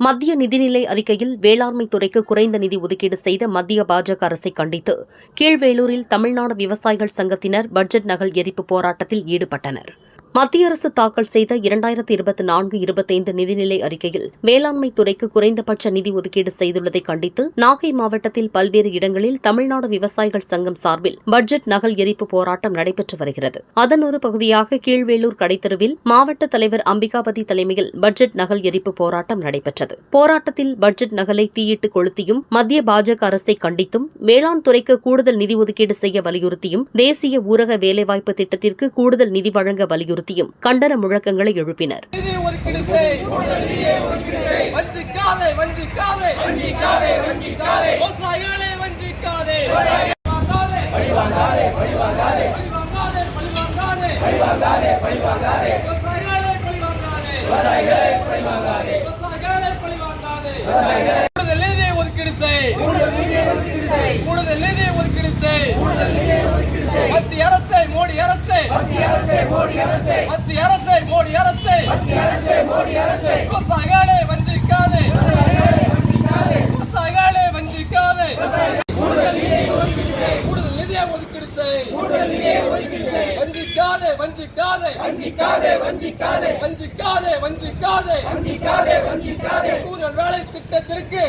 மத்திய நிதிநிலை அறிக்கையில் வேளாண்மை துறைக்கு குறைந்த நிதி ஒதுக்கீடு செய்த மத்திய பாஜக அரசை கண்டித்து கீழ்வேலூரில் தமிழ்நாடு விவசாயிகள் சங்கத்தினர் பட்ஜெட் நகல் எரிப்பு போராட்டத்தில் ஈடுபட்டனர். மத்திய அரசு தாக்கல் செய்த இரண்டாயிரத்து இருபத்தி நான்கு இருபத்தைந்து நிதிநிலை அறிக்கையில் வேளாண்மை துறைக்கு குறைந்தபட்ச நிதி ஒதுக்கீடு செய்துள்ளதை கண்டித்து நாகை மாவட்டத்தில் பல்வேறு இடங்களில் தமிழ்நாடு விவசாயிகள் சங்கம் சார்பில் பட்ஜெட் நகல் எரிப்பு போராட்டம் நடைபெற்று வருகிறது. அதன் ஒரு பகுதியாக கீழ்வேலூர் கடைத்தெருவில் மாவட்ட தலைவர் அம்பிகாபதி தலைமையில் பட்ஜெட் நகல் எரிப்பு போராட்டம் நடைபெற்றது. போராட்டத்தில் பட்ஜெட் நகலை தீயிட்டு கொளுத்தியும் மத்திய பாஜக அரசை கண்டித்தும் வேளாண் துறைக்கு கூடுதல் நிதி ஒதுக்கீடு செய்ய வலியுறுத்தியும் தேசிய ஊரக வேலைவாய்ப்பு திட்டத்திற்கு கூடுதல் நிதி வழங்க வலியுறுத்தி வலியுறுத்தியும் கண்டன முழக்கங்களை எழுப்பினர். அரசை மோடி அரசை மத்திய அரசை மோடி அரசை மத்திய அரசை மோடி அரசை மத்திய அரசை மோடி அரசை விவசாயிகளை வஞ்சிக்காதே. விவசாயிகளை வஞ்சிக்காதே. கூடுதல் நிதியை ஒதுக்கீடு செய் கூடுதல் நிதியை ஒதுக்கீடு செய் வஞ்சிக்காதே வஞ்சிக்காதே. வஞ்சிக்காதே வஞ்சிக்காதே. வஞ்சிக்காதே வஞ்சிக்காதே. வஞ்சிக்காதே வஞ்சிக்காதே. கூடுதல் வேலை திட்டத்திற்கு.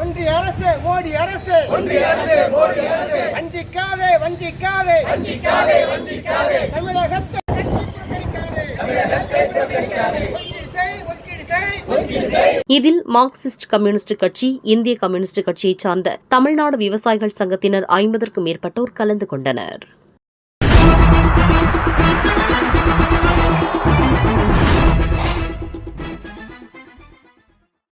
ஒன்றிய அரசு மோடி அரசு. ஒன்றிய அரசு மோடி அரசு. வஞ்சிக்காதே. வஞ்சிக்காதே. வஞ்சிக்காதே வஞ்சிக்காதே. தமிழகத்தை இதில் மார்க்சிஸ்ட் கம்யூனிஸ்ட் கட்சி இந்திய கம்யூனிஸ்ட் கட்சியைச் சார்ந்த தமிழ்நாடு விவசாயிகள் சங்கத்தினர் ஐம்பதற்கும் மேற்பட்டோர் கலந்து கொண்டனர்.